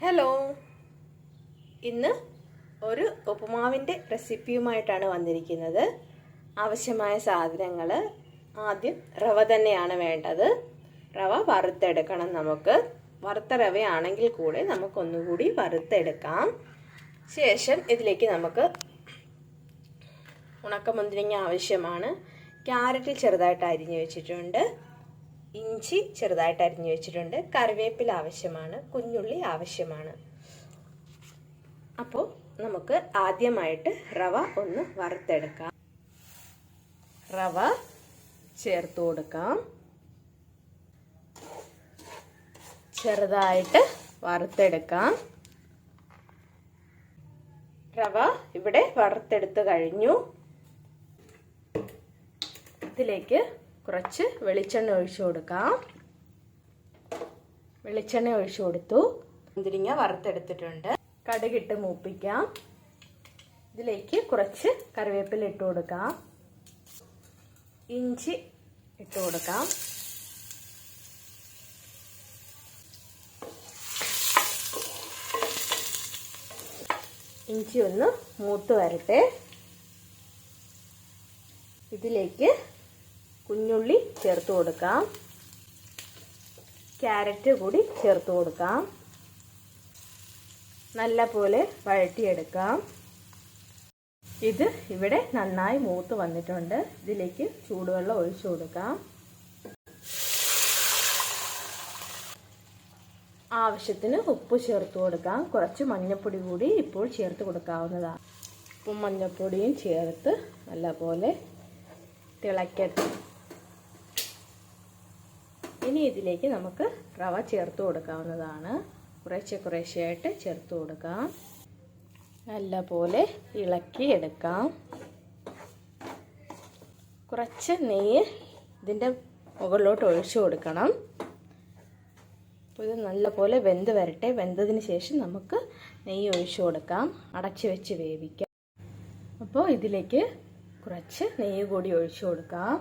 Hello ഇന്ന് ഒരു ഉപ്പുമാവിന്റെ റെസിപ്പിയുമായിട്ടാണ് വന്നിരിക്കുന്നത്. ആവശ്യമായ സാധനങ്ങൾ ആദ്യം റവ തന്നെയാണ് വേണ്ടത്. റവ വറുത്തെടുക്കണം നമുക്ക്. വറുത്ത റവയാണെങ്കിൽ കൂടെ നമുക്കൊന്നുകൂടി വറുത്തെടുക്കാം. ശേഷം ഇതിലേക്ക് നമുക്ക് ഉണക്കമുന്തിരിങ്ങ ആവശ്യമാണ്. ക്യാരറ്റ് ചെറുതായിട്ട് അരിഞ്ഞു വെച്ചിട്ടുണ്ട്. ഇഞ്ചി ചെറുതായിട്ട് അരിഞ്ഞു വെച്ചിട്ടുണ്ട്. കറിവേപ്പില ആവശ്യമാണ്. കുഞ്ഞുള്ളി ആവശ്യമാണ്. അപ്പോൾ നമുക്ക് ആദ്യമായിട്ട് റവ ഒന്ന് വറുത്തെടുക്കാം. റവ ചേർത്ത് കൊടുക്കാം. ചെറുതായിട്ട് വറുത്തെടുക്കാം. റവ ഇവിടെ വറുത്തെടുത്ത് കഴിഞ്ഞു. ഇതിലേക്ക് കുറച്ച് വെളിച്ചെണ്ണ ഒഴിച്ചു കൊടുക്കാം. വെളിച്ചെണ്ണ ഒഴിച്ചു കൊടുത്തു. മുന്തിരിങ്ങ വറുത്തെടുത്തിട്ടുണ്ട്. കടുകിട്ട് മൂപ്പിക്കാം. ഇതിലേക്ക് കുറച്ച് കറിവേപ്പില ഇട്ട് കൊടുക്കാം. ഇഞ്ചി ഇട്ട് കൊടുക്കാം. ഇഞ്ചി ഒന്ന് മൂത്ത് വരട്ടെ. ഇതിലേക്ക് കുഞ്ഞുള്ളി ചേർത്ത് കൊടുക്കാം. ക്യാരറ്റ് കൂടി ചേർത്ത് കൊടുക്കാം. നല്ല പോലെ വഴറ്റിയെടുക്കാം. ഇത് ഇവിടെ നന്നായി മൂത്ത് വന്നിട്ടുണ്ട്. ഇതിലേക്ക് ചൂടുവെള്ളം ഒഴിച്ചു കൊടുക്കാം. ആവശ്യത്തിന് ഉപ്പ് ചേർത്ത് കൊടുക്കാം. കുറച്ച് മഞ്ഞൾപ്പൊടി കൂടി ഇപ്പോൾ ചേർത്ത് കൊടുക്കാവുന്നതാണ്. ഉപ്പും മഞ്ഞൾപ്പൊടിയും ചേർത്ത് നല്ലപോലെ തിളക്കട്ടെ. ഇനി ഇതിലേക്ക് നമുക്ക് റവ ചേർത്ത് കൊടുക്കാവുന്നതാണ്. കുറേശ്ശെ കുറേശ്ശെയായിട്ട് ചേർത്ത് കൊടുക്കാം. നല്ലപോലെ ഇളക്കി എടുക്കാം കുറച്ച് നെയ്യ് ഇതിന്റെ മുകളിലോട്ട് ഒഴിച്ചു കൊടുക്കണം. അപ്പോൾ ഇത് നല്ലപോലെ വെന്ത് വരട്ടെ. വെന്തതിന് ശേഷം നമുക്ക് നെയ്യ് ഒഴിച്ചു കൊടുക്കാം. അടച്ച് വെച്ച് വേവിക്കാം. അപ്പോൾ ഇതിലേക്ക് കുറച്ച് നെയ്യ് കൂടി ഒഴിച്ചു കൊടുക്കാം.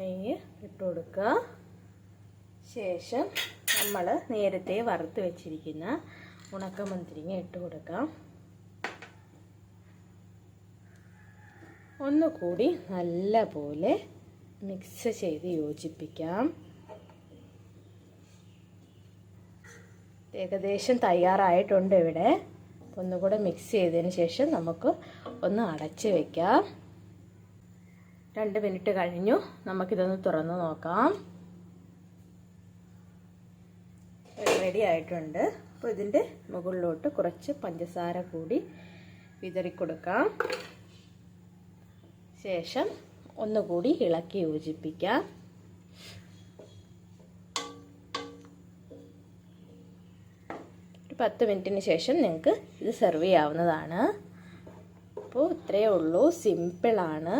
നെയ്യ് ഇട്ട് കൊടുക്കുക ശേഷം നമ്മൾ നേരത്തെ വറുത്ത് വെച്ചിരിക്കുന്ന ഉണക്കമുന്തിരിങ്ങ ഇട്ട് കൊടുക്കാം ഒന്നുകൂടി നല്ല പോലെ മിക്സ് ചെയ്ത് യോജിപ്പിക്കാം. ഏകദേശം തയ്യാറായിട്ടുണ്ട് ഇവിടെ. ഒന്നുകൂടെ മിക്സ് ചെയ്തതിന് ശേഷം നമുക്ക് ഒന്ന് അടച്ച് വെക്കാം. രണ്ട് മിനിറ്റ് കഴിഞ്ഞു. നമുക്കിതൊന്ന് തുറന്ന് നോക്കാം. റെഡി ആയിട്ടുണ്ട്. അപ്പോൾ ഇതിന്റെ മുകളിലോട്ട് കുറച്ച് പഞ്ചസാര കൂടി വിതറി കൊടുക്കാം. ശേഷം ഒന്നുകൂടി ഇളക്കി യോജിപ്പിക്കാം. ഒരു പത്ത് മിനിറ്റിന് ശേഷം നിങ്ങൾക്ക് ഇത് സെർവ് ചെയ്യാവുന്നതാണ്. അപ്പോൾ ഇത്രയേ ഉള്ളൂ. സിമ്പിളാണ്.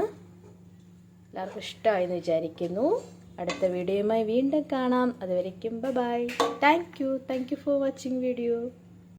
എല്ലാവർക്കും ഇഷ്ടമായി എന്ന് വിചാരിക്കുന്നു. അടുത്ത വീഡിയോയുമായി വീണ്ടും കാണാം. അതുവരയ്ക്കും bye thank you thank you for watching video